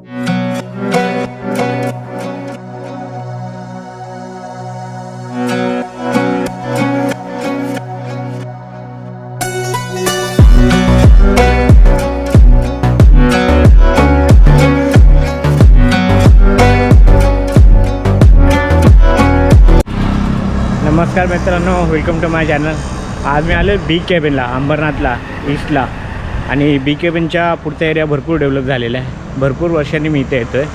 नमस्कार मित्रांनो welcome to my channel आज मी आलो बी केबिनला अंबरनाथला ईस्टला आणि बी केबिनच्या पुढचा एरिया भरपूर डेव्हलप झालेला आहे. भरपूर वर्षांनी मी इथे येतो आहे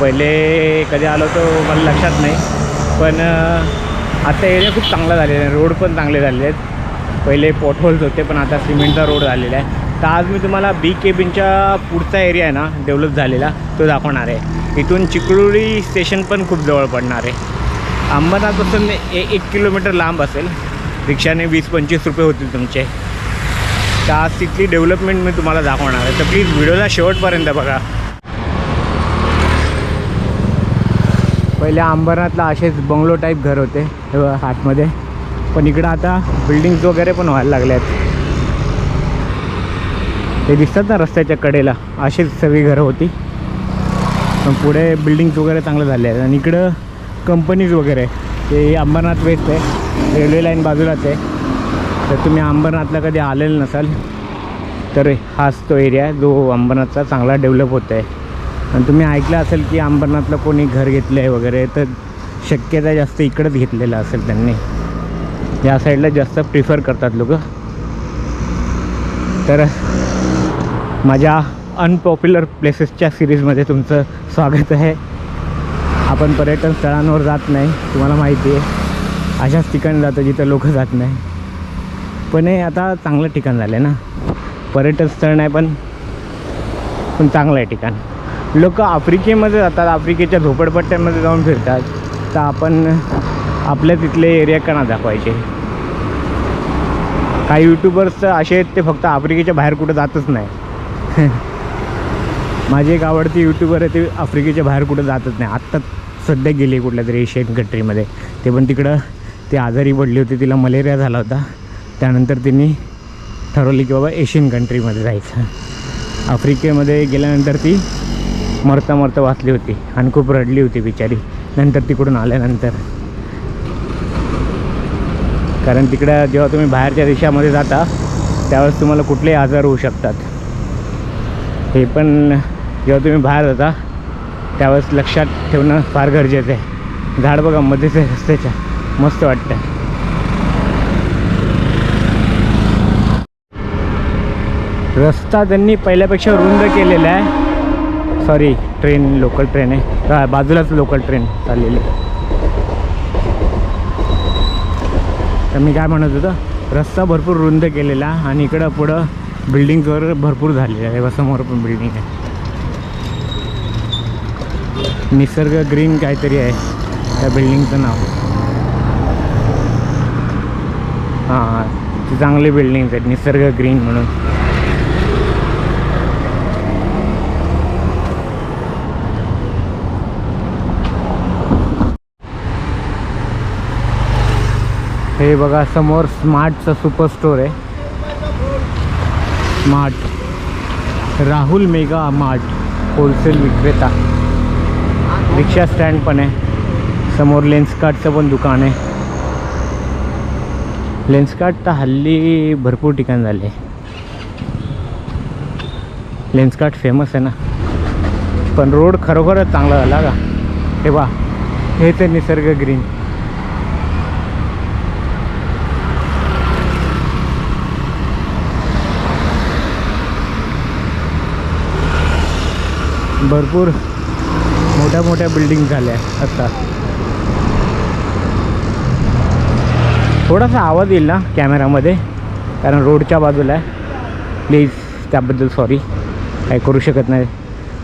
पहिले कधी आलो तो मला लक्षात नाही. पण आता एरिया खूप चांगला झालेला आहे. रोड पण चांगले झालेले आहेत. पहिले पोटहोल्स होते पण आता सिमेंटचा रोड झालेला आहे. तर आज मी तुम्हाला बी केबिनच्या पुढचा एरिया आहे ना डेव्हलप झालेला तो दाखवणार आहे. इथून चिकळुरी स्टेशन पण खूप जवळ पडणार आहे. अंबरनाथपासून ए एक किलोमीटर लांब असेल. रिक्षाने वीस पंचवीस रुपये होतील तुमचे. तर आज तिथली डेव्हलपमेंट मी तुम्हाला दाखवणार आहे. तर प्लीज व्हिडिओला शेवटपर्यंत बघा. पहिले अंबरनाथला असेच बंगलो टाईप घर होते हे आतमध्ये. पण इकडं आता बिल्डिंग्स वगैरे पण व्हायला लागल्या आहेत. ते दिसतात ना रस्त्याच्या कडेला असेच सगळी घरं होती. पण पुढे बिल्डिंग्स वगैरे चांगले झाले आहेत. आणि इकडं कंपनीज वगैरे ते अंबरनाथ वेस्ट आहे रेल्वे लाईन बाजूलाच आहे. तर तुम्ही अंबरनाथला कधी आलेलं नसाल तर हाच तो एरिया आहे जो अंबरनाथचा चांगला डेव्हलप होत आहे. आणि तुम्ही ऐकलं असेल की अंबरनाथला कोणी घर घेतलं आहे वगैरे तर शक्यता जास्त इकडंच घेतलेलं असेल त्यांनी. या साईडला जास्त प्रिफर करतात लोक. तर माझ्या अनपॉप्युलर प्लेसेसच्या सिरीजमध्ये तुमचं स्वागत आहे. आपण पर्यटन स्थळांवर जात नाही तुम्हाला माहिती आहे. अशाच ठिकाणी जातो जिथं लोक जात नाही. पण हे आता चांगलं ठिकाण झालं आहे ना. पर्यटन स्थळ नाही पण पण चांगलं आहे ठिकाण. लोक आफ्रिकेमध्ये जातात आफ्रिकेच्या झोपडपट्ट्यांमध्ये जाऊन फिरतात. तर आपण आपल्या तिथले एरिया का दाखवायचे. काही यूट्यूबर्स असे आहेत ते फक्त आफ्रिकेच्या बाहेर कुठं जातच नाही. माझी एक आवडती यूट्यूबर आहे ते आफ्रिकेच्या बाहेर कुठं जातच नाही. आत्ता सध्या गेली कुठल्या तरी एशियन कंट्रीमध्ये ते पण तिकडं ती आजारी पडली होती तिला मलेरिया झाला होता. त्यानंतर तिने ठरवली की बाबा एशियन कंट्रीमध्ये जायचं. आफ्रिकेमध्ये गेल्यानंतर ती मरता मरता वाचली होती आणि खूप रडली होती बिचारी. नंतर तिकडून आल्यानंतर. कारण तिकडं जेव्हा तुम्ही बाहेरच्या देशामध्ये जाता त्यावेळेस तुम्हाला कुठलेही आजार होऊ शकतात. हे पण जेव्हा तुम्ही बाहेर जाता त्यावेळेस लक्षात ठेवणं फार गरजेचं आहे. झाड बघा मध्येच आहे रस्त्याच्या. मस्त वाटतं रस्ता त्यांनी पहिल्यापेक्षा रुंद केलेला आहे. सॉरी ट्रेन लोकल ट्रेन आहे. बाजूलाच लोकल ट्रेन चाललेली आहे. तर मी काय म्हणत होतं रस्ता भरपूर रुंद केलेला आणि इकडं पुढं बिल्डिंग वगैरे भरपूर झालेली आहे. समोर पण बिल्डिंग आहे. निसर्ग ग्रीन काहीतरी आहे. त्या बिल्डिंगचं नाव. हां ती चांगली बिल्डिंग आहेत. निसर्ग ग्रीन म्हणून. हे बघा समोर स्मार्टचं सुपर स्टोर आहे. Smart Rahul mega mart wholesale विक्रेता. रिक्षा स्टँड पण आहे. समोर लेन्सकार्टचं पण दुकान आहे. लेन्सकार्ट तर हल्ली भरपूर ठिकाण झाले. लेन्सकार्ट फेमस आहे ना. पण रोड खरोखरच चांगला झाला का? हे बा हे ते निसर्ग ग्रीन भरपूर मोठ्या मोठ्या बिल्डिंग झाल्या आता. थोडासा आवाज येईल ना कॅमेरामध्ये कारण रोडच्या बाजूला आहे. प्लीज त्याबद्दल सॉरी काही करू शकत नाही.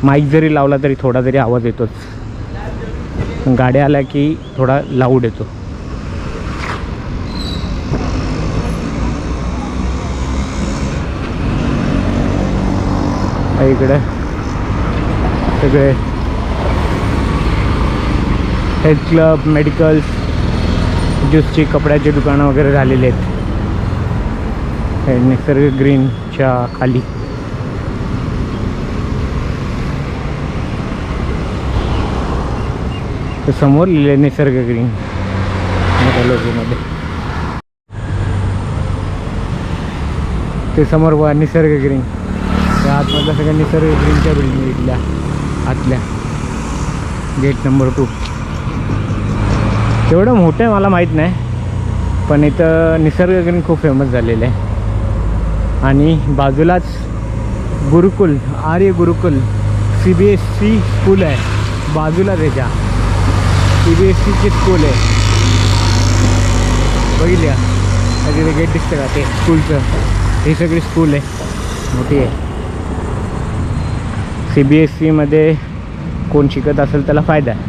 माईक जरी लावला तरी थोडा तरी आवाज येतोच. गाड्या आल्या की थोडा लाऊड येतो. इकडं. सगळे. हेल्थ क्लब मेडिकल्स ज्यूसची कपड्याची दुकानं वगैरे झालेली आहेत. निसर्ग ग्रीनच्या खाली. ते समोर लिहिले निसर्ग ग्रीन मोठ्या लोगोमध्ये ते समोर निसर्ग ग्रीन त्या आतमधल्या सगळ्या निसर्ग ग्रीनच्या बिल्डिंग इथल्या आतल्या. गेट नंबर टू एवढं मोठं आहे मला माहीत नाही. पण इथं निसर्गग्रीन खूप फेमस झालेलं आहे. आणि बाजूलाच Gurukul Arya Gurukul C B S C school आहे. बाजूला त्याच्या सी बी एस सीची स्कूल आहे. बघितल्या? तिथे गेट दिसतं का ते स्कूलचं ही सगळी स्कूल आहे. मोठी आहे. सी बी एस सीमध्ये कोण शिकत असेल त्याला फायदा आहे.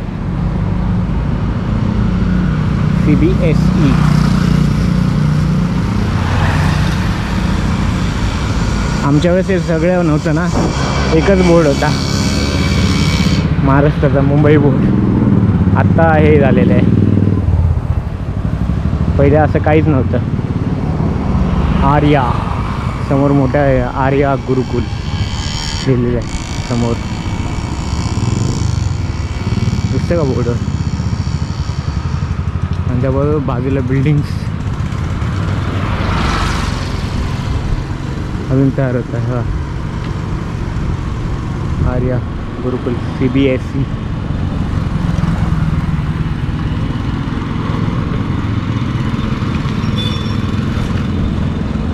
सी बी एस ई आमच्या वेळेस हे सगळं नव्हतं ना. एकच बोर्ड होता. महाराष्ट्राचा मुंबई बोर्ड आत्ता हे झालेलं आहे. पहिले असं काहीच नव्हतं. आर्या. समोर मोठं आहे आर्या गुरुकुल. लिहिलेलं आहे. समोर. दिसतं का बोर्ड? आणि त्याबरोबर बाजूला बिल्डिंग्स अजून तयार होत आहे? हा. Arya Gurukul C B S C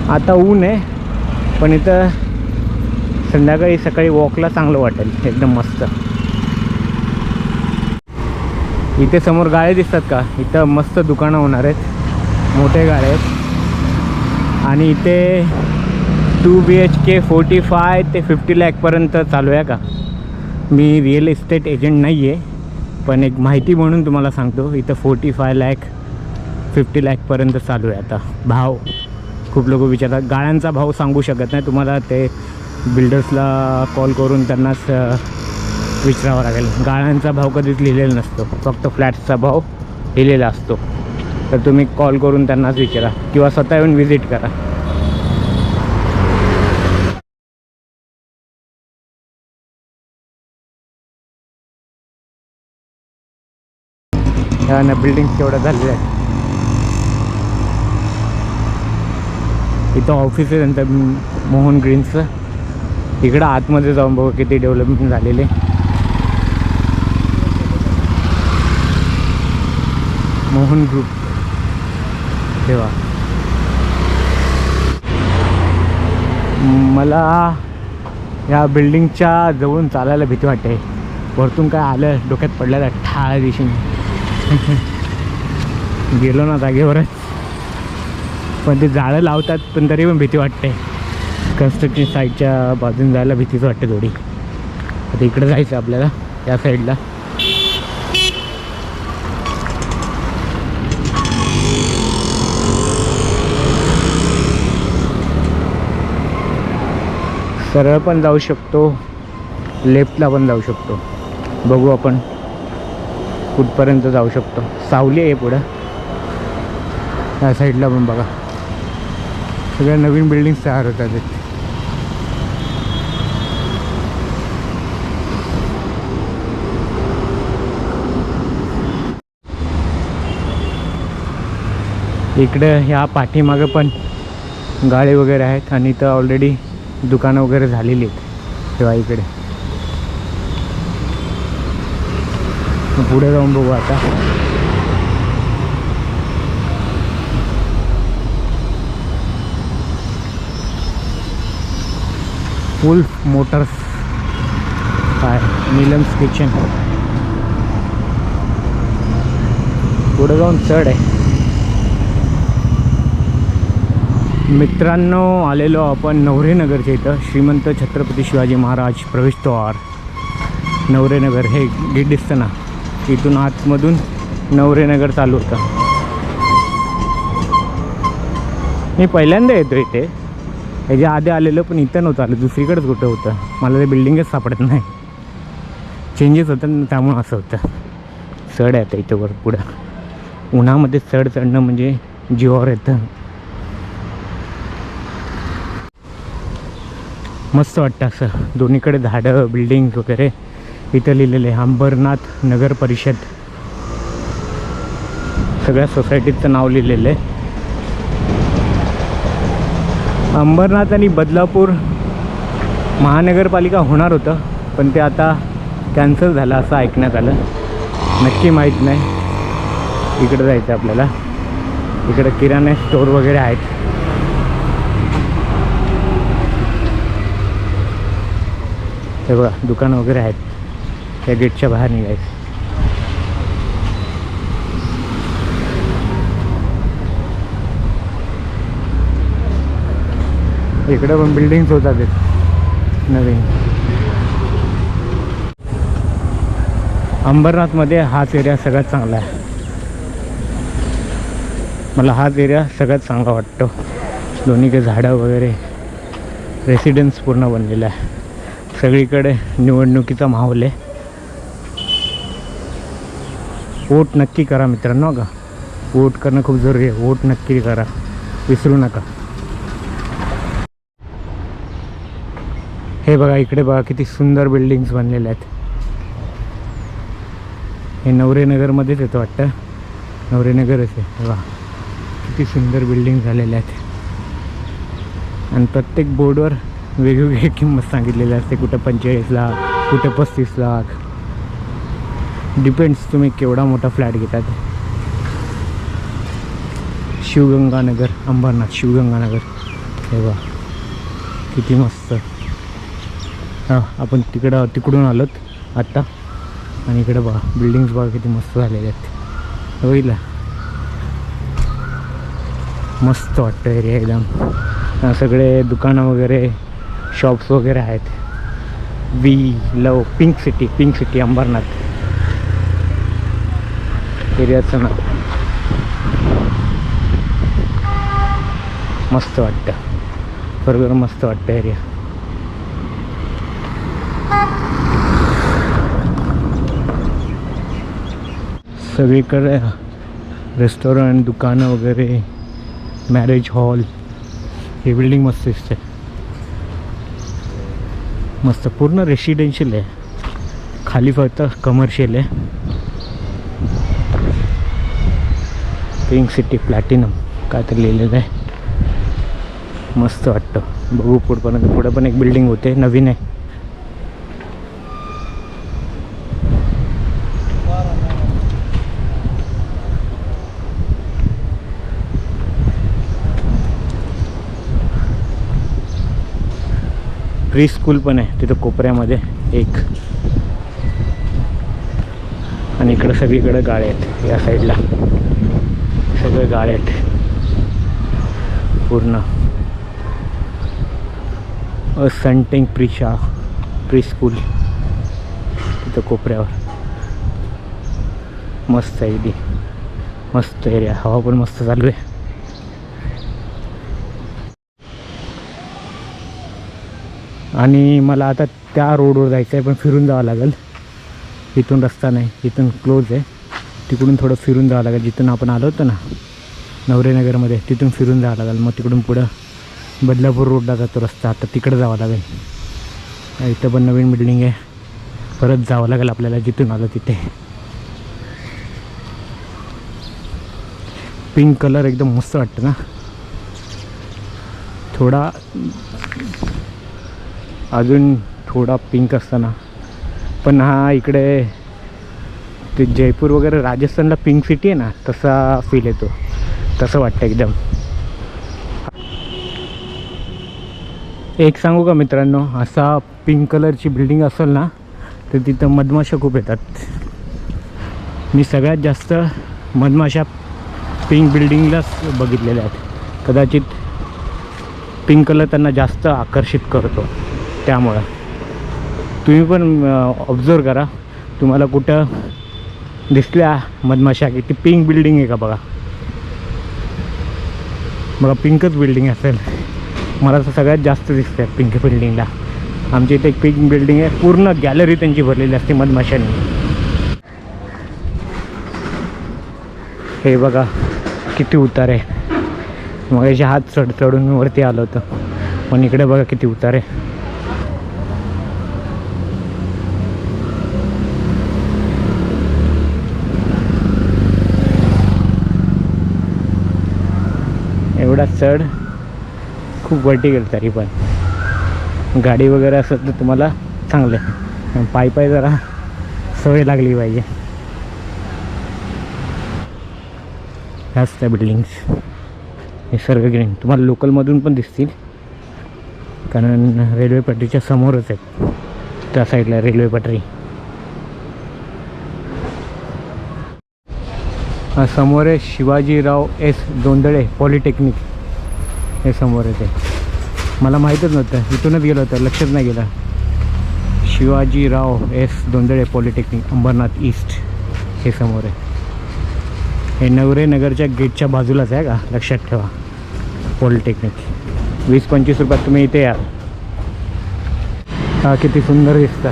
आता ऊन आहे पण इथं संध्याकाळी सकाळी वॉकला चांगलं वाटेल. एकदम मस्त. इथे समोर गाळे दिसतात का? इथं मस्त दुकानं होणार आहेत. मोठे गाळे आहेत. आणि इथे two B H K forty five ते फिफ्टी लॅकपर्यंत चालू आहे का? मी रिअल इस्टेट एजंट नाही आहे पण एक माहिती म्हणून तुम्हाला सांगतो. इथं फोर्टी फाय लॅक फिफ्टी लॅकपर्यंत चालू आहे आता. भाव खूप लोक विचारतात. गाळ्यांचा भाव सांगू शकत नाही. तुम्हाला ते बिल्डर्सला कॉल करून त्यांनाच विचारावं विचारावा लागेल. गाळ्यांचा भाव कधीच लिहिलेला नसतो. फक्त फ्लॅट्सचा भाव लिहिलेला असतो. तर तुम्ही कॉल करून त्यांनाच विचारा किंवा स्वतः येऊन व्हिजिट करा. ह्या ना बिल्डिंग केवढ्या झालेल्या आहेत. इथं ऑफिस आहे त्यांचं मोहन ग्रीन्सचं इकडं आतमध्ये जाऊन बघू किती डेव्हलपमेंट झालेले. मोहन ग्रुप तेव्हा मला या बिल्डिंगच्या जवळून चालायला भीती वाटते. वरतून काय आलं डोक्यात पडलं ठाळ दिशेने. गेलो ना जागेवरच. पण ते झाडं लावतात पण तरी पण भीती वाटते. कन्स्ट्रक्शन साईडच्या बाजून जायला भीतीच वाटते थोडी. आता इकडं जायचं आपल्याला या साईडला सरळ पण जाऊ शकतो लेफ्टला पण जाऊ शकतो. बघू आपण कुठपर्यंत जाऊ शकतो. सावली आहे पुढं. त्या साईडला पण बघा. सगळ्या नवीन बिल्डिंग्स तयार होतात. इकडं ह्या पाठीमागं पण गाळे वगैरे आहेत आणि इथं ऑलरेडी दुकानं वगैरे झालेली आहेत. तेव्हा इकडे. पुढे जाऊन बघू आता. फुल मोटर्स काय नीलम्स किचन पुढे जाऊन चढ आहे. मित्रांनो आलेलो आपण नवरेनगरच्या इथं. श्रीमंत छत्रपती शिवाजी महाराज प्रवेशद्वार. नवरेनगर हे गेट दिसतं ना? इथून आतमधून नवरेनगर चालू होतं. मी पहिल्यांदा येतो इथे. ह्याच्या आधी आलेलं पण इथं नव्हतं आलं. दुसरीकडेच कुठं होतं? मला ते बिल्डिंगच सापडत नाही. चेंजेस होतं ना त्यामुळं असं होतं. चढ आहे आता इथं वर पुढं. उन्हामध्ये चढ चढणं म्हणजे जीवावर येतं. मस्त वाटतं असं. दोन्हीकडे झाडं बिल्डिंग वगैरे. इथं लिहिलेले आहे अंबरनाथ नगर परिषद. सगळ्या सोसायटीचं नाव लिहिलेलं आहे. अंबरनाथ आणि बदलापूर महानगरपालिका होणार होतं पण ते आता कॅन्सल झालं असं ऐकण्यात आलं. नक्की माहीत नाही. इकडं जायचं आपल्याला. इकडं किराणा स्टोअर वगैरे आहेत. हे बघा दुकानं वगैरे आहेत. त्या गेटच्या बाहेर निघायचं. इकडे पण बिल्डिंग्स होतात आहेत नवीन. अंबरनाथमध्ये हाच एरिया सगळ्यात चांगला आहे. मला हाच एरिया सगळ्यात चांगला वाटतो. दोन्हीकडे झाडं वगैरे रेसिडेन्स पूर्ण बनलेला आहे. सगळीकडे निवडणुकीचा माहोल आहे. वोट नक्की करा मित्रांनो का वोट करणं खूप जरुरी आहे. वोट नक्की करा. विसरू नका. हे बघा इकडे बघा किती सुंदर बिल्डिंग्स बनलेल्या आहेत. हे नवरेनगरमध्येच येतं वाटतं. नवरेनगरच आहे. बघा. किती सुंदर बिल्डिंग झालेल्या आहेत. आणि प्रत्येक बोर्डवर वेगवेगळी किंमत सांगितलेली असते. कुठं पंचेचाळीस लाख कुठं पस्तीस लाख. डिपेंड्स तुम्ही केवढा मोठा फ्लॅट घेतात. शिवगंगानगर अंबरनाथ शिवगंगानगर. हे बा किती मस्त. हां आपण तिकडं तिकडून आलोत आत्ता. आणि इकडं बघा बिल्डिंग्स बघा किती मस्त झालेले आहेत. बघितलं? मस्त वाटतं एरिया एकदम. सगळे दुकानं वगैरे शॉप्स वगैरे आहेत. We love pink city pink city Ambernath. एरियाचं नाव. मस्त वाटतं. बरोबर मस्त वाटतं एरिया सभी सगळीकडे रेस्टॉरंट, दुकानं वगैरे मॅरेज हॉल ही बिल्डिंग मस्त दिसते मस्त. पूर्ण रेसिडेन्शियल आहे. खाली फक्त कमर्शियल आहे. पिंक सिटी प्लॅटिनम काय तर लिहिलेलं आहे. मस्त वाटतं. बघू पुढपर्यंत. पुढं पण एक बिल्डिंग होते. नवीन आहे. प्री स्कूल पण आहे तिथं कोपऱ्यामध्ये एक. आणि इकडं सगळीकडे गाळे आहेत या साईडला. सगळे गाळे आहेत. पूर्ण. अ सनटेंग प्रिशा प्री स्कूल. तिथं कोपऱ्यावर. मस्त आहे ती. मस्त एरिया हवा पण मस्त चालू आहे. आणि मला आता त्या रोडवर जायचं आहे पण फिरून जावं लागेल. इथून रस्ता नाही इथून क्लोज आहे. तिकडून थोडं फिरून जावं लागेल जिथून आपण आलो होतो ना नवरेनगरमध्ये तिथून फिरून जावं लागेल. मग तिकडून पुढं बदलापूर रोडला जातो रस्ता. आता तिकडं जावं लागेल. इथं पण नवीन बिल्डिंग आहे. परत जावं लागेल आपल्याला जिथून आलं तिथे. पिंक कलर एकदम मस्त वाटतं ना. थोडा अजून थोडा पिंक असताना. पण हा इकडे ते जयपूर वगैरे राजस्थानला पिंक सिटी आहे ना तसा फील येतो. तसं वाटतं एकदम. एक सांगू का मित्रांनो असा पिंक कलरची बिल्डिंग असेल ना तर तिथं मधमाशा खूप येतात. मी सगळ्यात जास्त मधमाशा पिंक बिल्डिंगलाच बघितलेल्या आहेत. कदाचित पिंक कलर त्यांना जास्त आकर्षित करतो. त्यामुळं. तुम्ही पण ऑब्झर्व करा. तुम्हाला कुठं दिसल्या मधमाशा की ती पिंक बिल्डिंग आहे का बघा? बघा पिंकच बिल्डिंग असेल. मला तर सगळ्यात जास्त दिसते पिंक बिल्डिंगला आमच्या इथे एक पिंक बिल्डिंग आहे. पूर्ण गॅलरी त्यांची भरलेली असते मधमाशांनी. हे बघा किती उतार आहे. मग याचे हात चढ चढून मी वरती आलो होतो. पण इकडे बघा किती उतार आहे. चढ खूप वर्टिकल तरी पण. गाडी वगैरे असत तर तुम्हाला चांगलं आहे. पाय पाय जरा सवय लागली पाहिजे. ह्याच त्या बिल्डिंग्स निसर्ग ग्रीन तुम्हाला लोकलमधून पण दिसतील. कारण रेल्वे पटरीच्या समोरच आहेत. त्या साईडला रेल्वे पटरी. समोर आहे शिवाजीराव एस दोंदळे पॉलिटेक्निक हे समोर आहे ते मला माहीतच नव्हतं. इथूनच गेलं होतं. लक्षच नाही गेलं. Shivajirao S. Dondale polytechnic Ambernath east हे समोर आहे. हे नवरे नगरच्या गेटच्या बाजूलाच आहे का? लक्षात ठेवा. पॉलिटेक्निक वीस पंचवीस रुपयात तुम्ही इथे या. हा किती सुंदर दिसतं.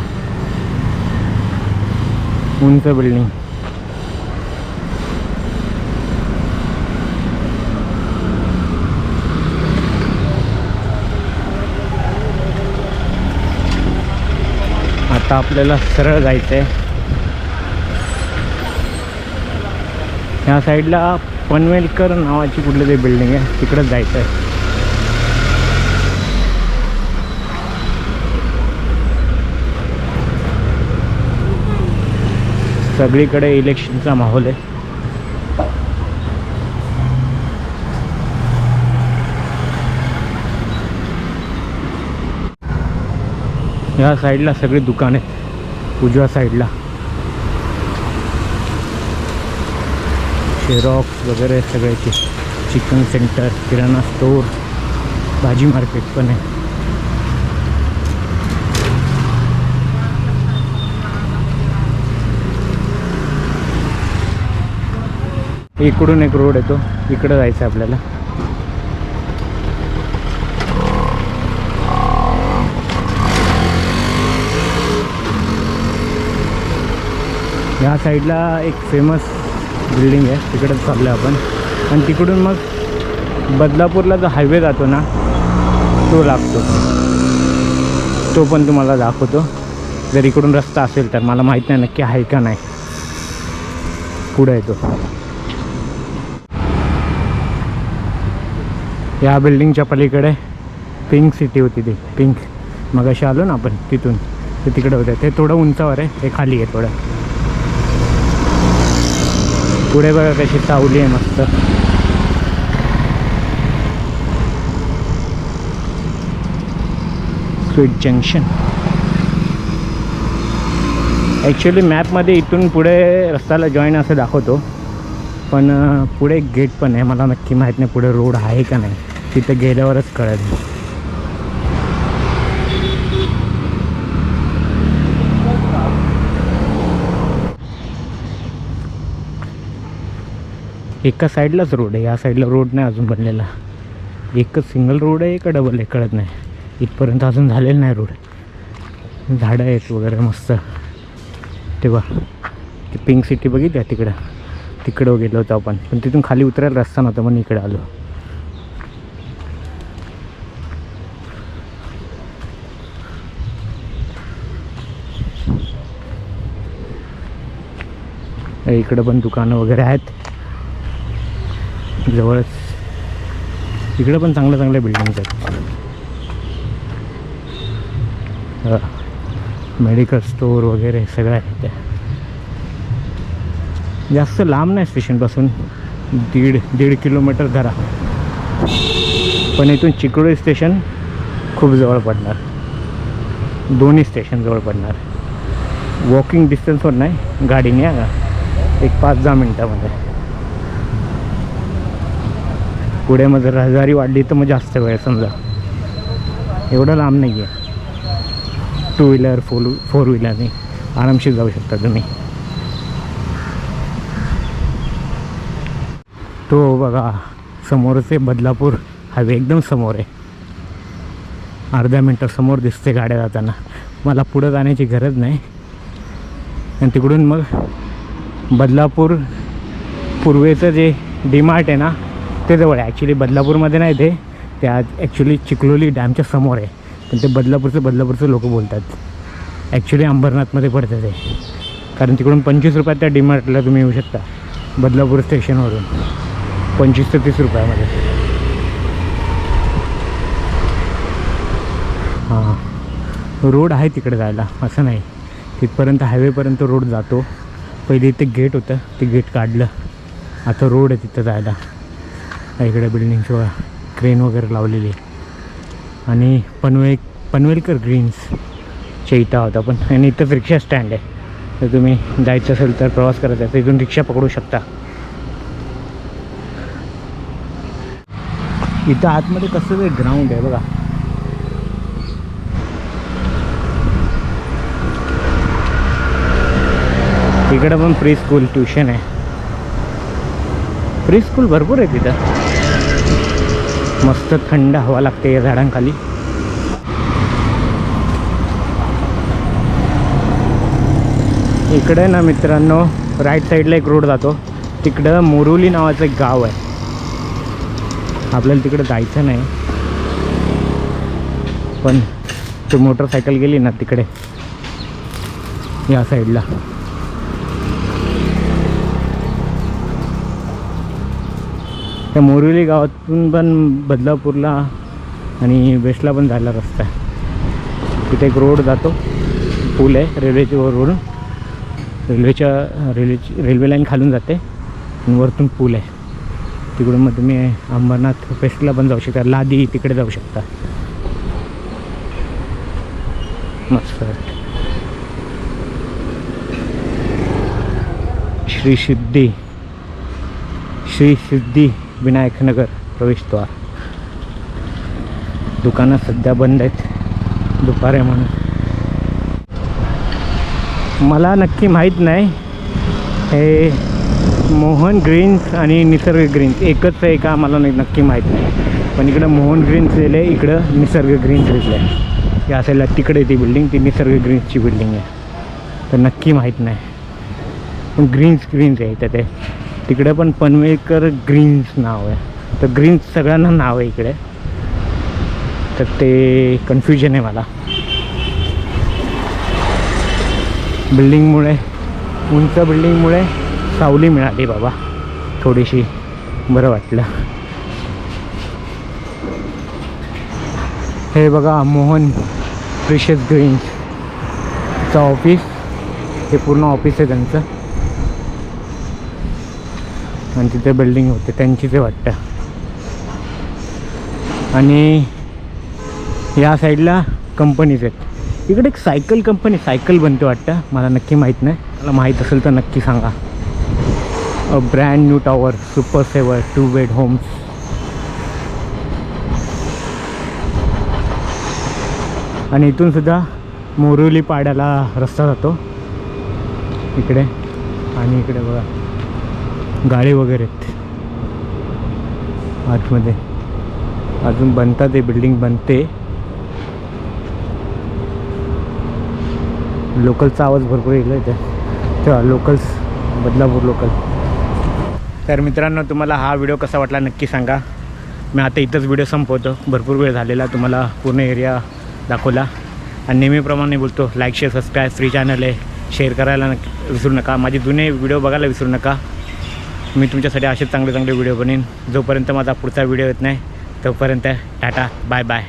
उंच बिल्डिंग आता आपल्याला सरळ जायचं आहे ह्या साईडला पनवेलकर नावाची कुठली तरी बिल्डिंग आहे. तिकडंच जायचं आहे सगळीकडे इलेक्शनचा माहोल आहे. ह्या साईडला सगळी दुकान आहेत उजव्या साईडला. शेरॉक्स वगैरे सगळ्याचे चिकन सेंटर किराणा स्टोर भाजी मार्केट पण आहे. इकडून एक रोड येतो इकडं जायचं आहे आपल्याला. ह्या साईडला एक फेमस बिल्डिंग आहे. तिकडं चाललो आहे आपण. आणि तिकडून मग बदलापूरला जो हायवे जातो ना तो लागतो. तो पण तुम्हाला दाखवतो. जर इकडून रस्ता असेल तर मला माहीत नाही नक्की आहे का नाही. पुढे येतो. या बिल्डिंगच्या पलीकडे पिंक सिटी होती ती. पिंक मग अशी आलो ना आपण तिथून. ते तिकडे होते. ते थोडं उंचावर आहे. हे खाली आहे थोडं. पुढे बघा कशी सावली आहे मस्त. स्वीट जंक्शन ॲक्च्युली मॅपमध्ये इथून पुढे रस्त्याला जॉईन असं दाखवतो. पण पुढे गेट पण आहे. मला नक्की माहीत नाही पुढे रोड आहे का नाही. तिथे गेल्यावरच कळेल. एका साईडलाच रोड आहे. या साईडला रोड नाही अजून बनलेला. एकच सिंगल रोड आहे का डबल आहे कळत नाही. इथपर्यंत अजून झालेलं नाही रोड. झाडं आहेत वगैरे मस्त. तेव्हा ती पिंक सिटी बघितल्या तिकडं? तिकडं गेलो होतो आपण. पण तिथून खाली उतरायला रस्ता नव्हता म्हणून इकडे आलो. इकडं पण दुकानं वगैरे आहेत. जवळच. इकडं पण चांगल्या चांगल्या बिल्डिंग्स आहेत. मेडिकल स्टोअर वगैरे सगळं आहे त्या जास्त लांब नाही स्टेशनपासून दीड दीड किलोमीटर धरा पण इथून चिकडोळी स्टेशन खूप जवळ पडणार. दोन्ही स्टेशन जवळ पडणार. वॉकिंग डिस्टन्सवर नाही गाडीने आहे एक पाच दहा मिनटामध्ये. पुढे मग जर रहदारी वाढली तर मग जास्त वेळ समजा. एवढं लांब नाही आहे टू व्हीलर फोर फोर व्हीलरने आरामशीर जाऊ शकता तुम्ही. तो बघा समोरचे बदलापूर हायवे एकदम समोर आहे. अर्ध्या मिनटासमोर दिसते गाड्या जाताना. मला पुढं जाण्याची गरज नाही. आणि तिकडून मग बदलापूर पूर्वेचं जे डीमार्ट आहे ना ते जवळ आहे. ॲक्च्युली बदलापूरमध्ये नाही ते. त्या ॲक्च्युली चिखलोली डॅमच्या समोर आहे. पण ते बदलापूरचं बदलापूरचं लोक बोलतात. ॲक्च्युली अंबरनाथमध्ये पडतं ते. कारण तिकडून पंचवीस रुपयात त्या डीमार्टला तुम्ही येऊ शकता. बदलापूर स्टेशनवरून. पंचवीस ते तीस रुपयामध्ये. हां. रोड आहे तिकडे जायला. असं नाही. तिथपर्यंत हायवेपर्यंत रोड जातो. पहिले ते गेट होतं. ते गेट काढलं. आता रोड आहे तिथं जायला. इकडे बिल्डिंग व क्रेन वगैरे लावलेली आहे. आणि पनवेल पनवेलकर ग्रीन्स चैता इथं होता पण आणि इथं रिक्षा स्टँड आहे. तर तुम्ही जायचं असेल तर प्रवास करायचा तर इथून रिक्षा पकडू शकता. इथं आतमध्ये कसं ते ग्राउंड आहे बघा. इकडं पण प्री स्कूल ट्युशन आहे. प्री स्कूल भरपूर आहे तिथं. मस्त थंड हवा लागते या झाडांखाली. इकडे ना मित्रांनो राईट साईडला एक रोड जातो. तिकडं मोरुली नावाचं एक गाव आहे. आपल्याला तिकडं जायचं नाही. पण ती मोटरसायकल गेली ना तिकडे या साईडला त्या मोरिवली गावातून पण बदलापूरला आणि वेस्टला पण जायला रस्ता आहे. तिथे एक रोड जातो पूल आहे रेल्वेच्या रोड रेल्वेच्या रेल्वेची रेल्वे लाईन खालून जाते आणि वरतून पूल आहे. तिकडून मग तुम्ही अंबरनाथ फेस्टला पण जाऊ शकता लादी तिकडे जाऊ शकता. मस्त श्री सिद्धी श्री सिद्धी. विनायक नगर प्रवेशद्वार. दुकानं सध्या बंद आहेत. दुपार आहे म्हणून. मला नक्की माहीत नाही. हे मोहन ग्रीन्स आणि निसर्ग ग्रीन्स एकच आहे का मला नाही नक्की माहीत नाही. पण इकडं मोहन ग्रीन्स लिहिलं आहे इकडं निसर्ग ग्रीन्स लिहिलं आहे या असायला तिकडे ती बिल्डिंग ती निसर्ग ग्रीन्सची बिल्डिंग आहे. तर नक्की माहीत नाही. पण ग्रीन्स ग्रीन्स आहे इथं ते. तिकडे पण पनवेलकर ग्रीन्स नाव आहे. तर ग्रीन्स सगळ्यांना नाव आहे इकडे. तर ते कन्फ्युजन आहे मला. बिल्डिंगमुळे उंच बिल्डिंगमुळे सावली मिळाली बाबा. थोडीशी बरं वाटलं. हे बघा मोहन प्रिशस ग्रीन्सचं ऑफिस हे पूर्ण ऑफिस आहे त्यांचं. आणि तिथे बिल्डिंग होते त्यांचीच आहे वाटतं आणि या साईडला कंपनीज आहेत. इकडे एक सायकल कंपनी सायकल बनते वाटतं मला नक्की माहीत नाही. मला माहीत असेल तर नक्की सांगा. अ brand new tower super saver two bed homes आणि इथून सुद्धा पाड्याला रस्ता जातो. इकडे. आणि इकडे बघा. गाडी वगैरे. आहेत आतमध्ये. अजून बनतात ते बिल्डिंग बनते. लोकलचा आवाज भरपूर येईल इथे. तेव्हा लोकल्स बदलापूर लोकल तर मित्रांनो तुम्हाला हा व्हिडिओ कसा वाटला नक्की सांगा. मी आता इथंच व्हिडिओ संपवतो. भरपूर वेळ झालेला तुम्हाला पूर्ण एरिया दाखवला. आणि नेहमीप्रमाणे बोलतो like share subscribe free channel आहे. शेअर करायला नक विसरू नका. माझे जुने व्हिडिओ बघायला विसरू नका. मी तुमच्यासाठी असे चांगले चांगले व्हिडिओ बनेन जोपर्यंत माझा पुढचा व्हिडिओ येत नाही तोपर्यंत टाटा बाय बाय.